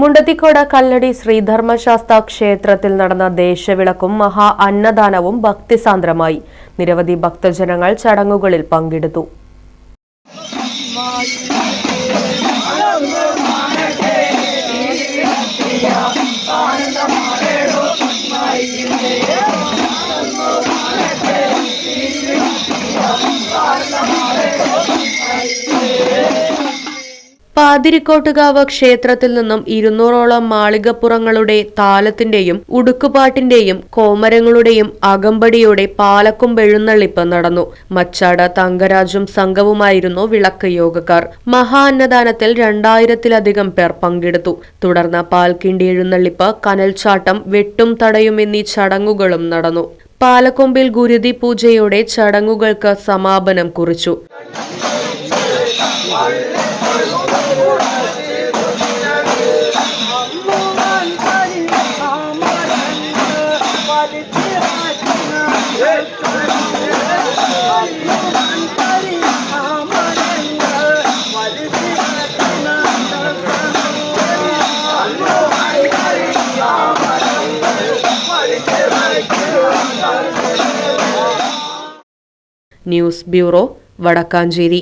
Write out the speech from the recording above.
Mundathikode Kalladi Sreedharmasastha ക്ഷേത്രത്തിൽ നടന്ന ദേശവിളക്കും മഹാ അന്നദാനവും ഭക്തിസാന്ദ്രമായി. നിരവധി ഭക്തജനങ്ങൾ ചടങ്ങുകളിൽ പങ്കെടുത്തു. പാതിരിക്കോട്ടുകാവ് ക്ഷേത്രത്തിൽ നിന്നും ഇരുന്നൂറോളം മാളികപ്പുറങ്ങളുടെ താലത്തിന്റെയും ഉടുക്കുപാട്ടിന്റെയും കോമരങ്ങളുടെയും അകമ്പടിയോടെ പാലക്കുംപെഴുന്നള്ളിപ്പ് നടന്നു. മച്ചാട് തങ്കരാജും സംഘവുമായിരുന്നു വിളക്ക് യോഗക്കാർ. മഹാ അന്നദാനത്തിൽ രണ്ടായിരത്തിലധികം പേർ പങ്കെടുത്തു. തുടർന്ന് പാൽക്കിണ്ടി എഴുന്നള്ളിപ്പ് കനൽച്ചാട്ടം വെട്ടും തടയും എന്നീ ചടങ്ങുകളും നടന്നു. പാലക്കൊമ്പിൽ ഗുരുതി പൂജയോടെ ചടങ്ങുകൾക്ക് സമാപനം കുറിച്ചു. News bureau Vadakkanchery